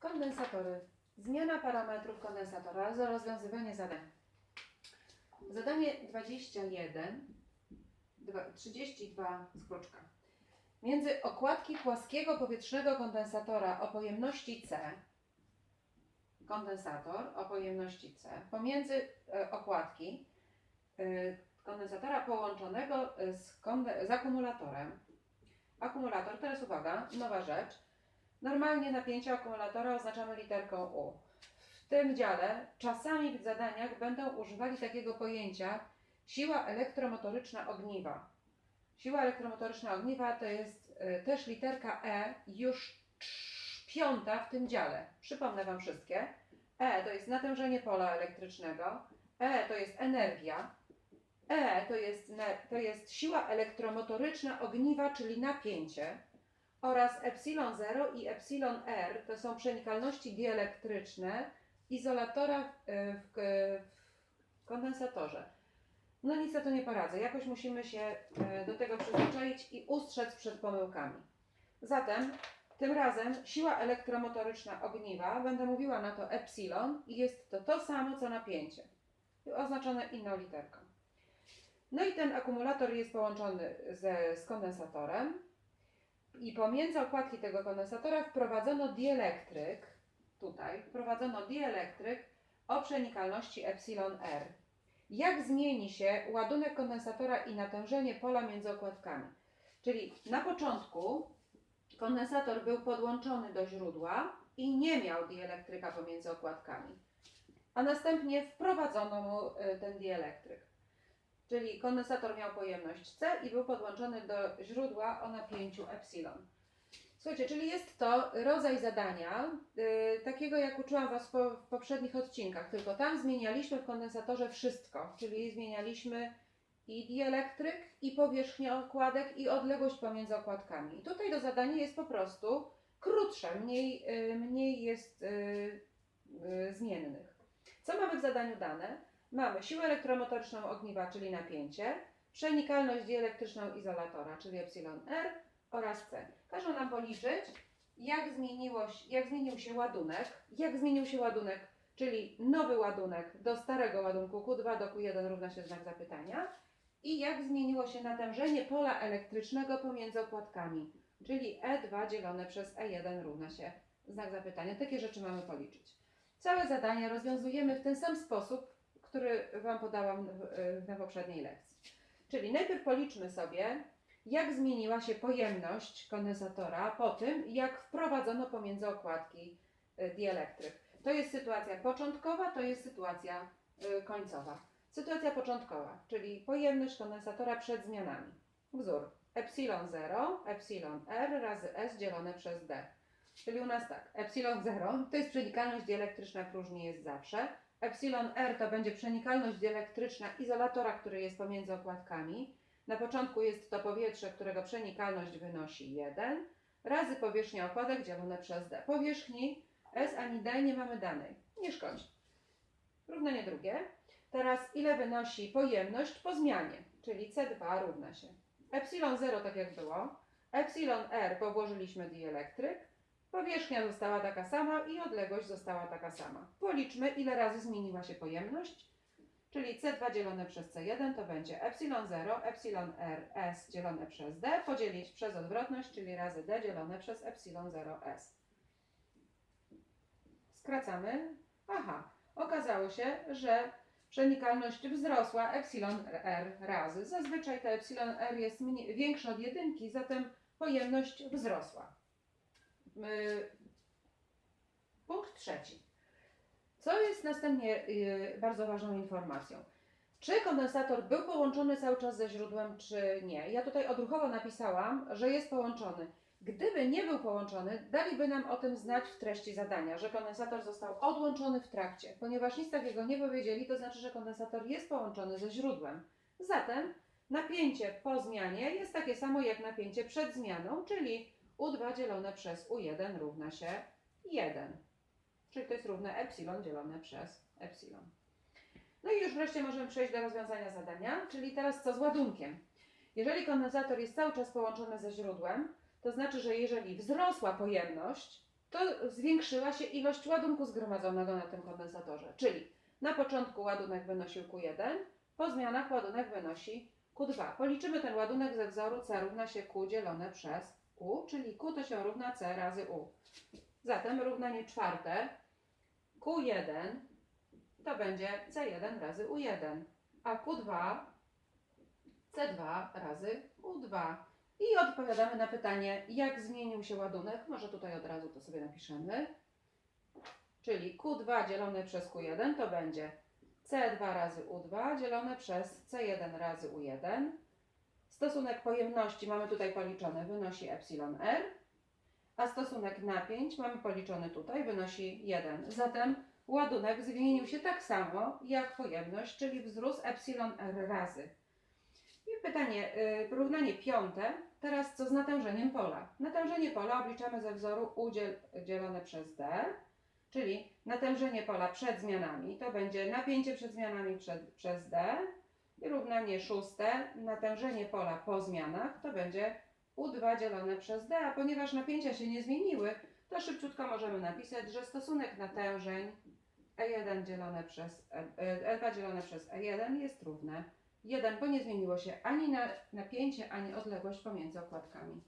Kondensatory. Zmiana parametrów kondensatora za rozwiązywanie zadań. Zadanie 21, dwa- 32 z. Między okładki płaskiego powietrznego kondensatora o pojemności C, kondensator o pojemności C, pomiędzy e, okładki e, kondensatora połączonego z akumulatorem. Akumulator, teraz uwaga, nowa rzecz. Normalnie napięcie akumulatora oznaczamy literką U. W tym dziale czasami w zadaniach będą używali takiego pojęcia siła elektromotoryczna ogniwa. Siła elektromotoryczna ogniwa to jest y, też literka E, już piąta w tym dziale. Przypomnę Wam wszystkie. E to jest natężenie pola elektrycznego, E to jest energia, E to jest, to jest siła elektromotoryczna ogniwa, czyli napięcie oraz epsilon 0 i epsilon r to są przenikalności dieelektryczne izolatora w, w, w kondensatorze. No nic na to nie poradzę. Jakoś musimy się e, do tego przyzwyczaić i ustrzec przed pomyłkami. Zatem tym razem siła elektromotoryczna ogniwa, będę mówiła na to epsilon i jest to to samo co napięcie, oznaczone inną literką. No i ten akumulator jest połączony ze, z kondensatorem i pomiędzy okładki tego kondensatora wprowadzono dielektryk, tutaj wprowadzono dielektryk o przenikalności epsilon r. Jak zmieni się ładunek kondensatora i natężenie pola między okładkami? Czyli na początku kondensator był podłączony do źródła i nie miał dielektryka pomiędzy okładkami, a następnie wprowadzono mu y, ten dielektryk. Czyli kondensator miał pojemność C i był podłączony do źródła o napięciu epsilon. Słuchajcie, czyli jest to rodzaj zadania, y, takiego jak uczyłam Was po, w poprzednich odcinkach, tylko tam zmienialiśmy w kondensatorze wszystko, czyli zmienialiśmy i dielektryk, i powierzchnię okładek, i odległość pomiędzy okładkami. Tutaj do zadania jest po prostu krótsze, mniej, y, mniej jest y, y, zmiennych. Co mamy w zadaniu dane? Mamy siłę elektromotoryczną ogniwa, czyli napięcie, przenikalność dielektryczną izolatora, czyli epsilon r oraz c. Każą nam policzyć, jak, zmieniło, jak zmienił się ładunek, jak zmienił się ładunek, czyli nowy ładunek do starego ładunku Q2 do Q1 równa się znak zapytania i jak zmieniło się natężenie pola elektrycznego pomiędzy okładkami, czyli E2 dzielone przez E1 równa się znak zapytania. Takie rzeczy mamy policzyć. Całe zadanie rozwiązujemy w ten sam sposób, który Wam podałam w- na poprzedniej lekcji. Czyli najpierw policzmy sobie, jak zmieniła się pojemność kondensatora po tym, jak wprowadzono pomiędzy okładki y, dielektryk. To jest sytuacja początkowa, to jest sytuacja y, końcowa. Sytuacja początkowa, czyli pojemność kondensatora przed zmianami. Wzór epsilon 0, epsilon r razy s dzielone przez d. Czyli u nas tak, epsilon 0 to jest przenikalność dielektryczna, próżni jest zawsze. Epsilon r to będzie przenikalność dielektryczna izolatora, który jest pomiędzy okładkami. Na początku jest to powietrze, którego przenikalność wynosi 1, razy powierzchnia okładek dzielone przez d. Powierzchni S ani D nie mamy danej. Nie szkodzi. Równanie drugie. Teraz ile wynosi pojemność po zmianie, czyli C2 równa się. Epsilon 0 tak jak było. Epsilon R bo włożyliśmy dielektryk. Powierzchnia została taka sama i odległość została taka sama. Policzmy ile razy zmieniła się pojemność. Czyli C2 dzielone przez C1 to będzie epsilon 0, epsilon R, S dzielone przez D, podzielić przez odwrotność, czyli razy D dzielone przez epsilon 0S. Skracamy. Aha, okazało się, że przenikalność wzrosła epsilon R razy. Zazwyczaj to epsilon R jest mniej, większe od jedynki, zatem pojemność wzrosła. Yy, Punkt trzeci. Co jest następnie yy, bardzo ważną informacją? Czy kondensator był połączony cały czas ze źródłem, czy nie? Ja tutaj odruchowo napisałam, że jest połączony. Gdyby nie był połączony, daliby nam o tym znać w treści zadania, że kondensator został odłączony w trakcie. Ponieważ nic takiego nie powiedzieli, to znaczy, że kondensator jest połączony ze źródłem. Zatem napięcie po zmianie jest takie samo jak napięcie przed zmianą, czyli U2 dzielone przez U1 równa się 1. Czyli to jest równe epsilon dzielone przez epsilon. No i już wreszcie możemy przejść do rozwiązania zadania, czyli teraz co z ładunkiem. Jeżeli kondensator jest cały czas połączony ze źródłem, to znaczy, że jeżeli wzrosła pojemność, to zwiększyła się ilość ładunku zgromadzonego na tym kondensatorze. Czyli na początku ładunek wynosił Q1, po zmianach ładunek wynosi Q2. Policzymy ten ładunek ze wzoru C równa się Q dzielone przez Czyli Q to się równa C razy U. Zatem równanie czwarte Q1 to będzie C1 razy U1, a Q2 C2 razy U2. I odpowiadamy na pytanie, jak zmienił się ładunek. Może tutaj od razu to sobie napiszemy. Czyli Q2 dzielone przez Q1 to będzie C2 razy U2 dzielone przez C1 razy U1. Stosunek pojemności mamy tutaj policzony, wynosi epsilon R, a stosunek napięć mamy policzony tutaj, wynosi 1. Zatem ładunek zmienił się tak samo jak pojemność, czyli wzrósł epsilon R razy. I pytanie, y, równanie piąte, teraz co z natężeniem pola? Natężenie pola obliczamy ze wzoru U dziel, dzielone przez D, czyli natężenie pola przed zmianami, to będzie napięcie przed zmianami przed, przez D równanie szóste, natężenie pola po zmianach, to będzie U2 dzielone przez D, a ponieważ napięcia się nie zmieniły, to szybciutko możemy napisać, że stosunek natężeń E1 dzielone przez E, e, L2 dzielone przez E1 jest równe 1, bo nie zmieniło się ani na napięcie, ani odległość pomiędzy okładkami.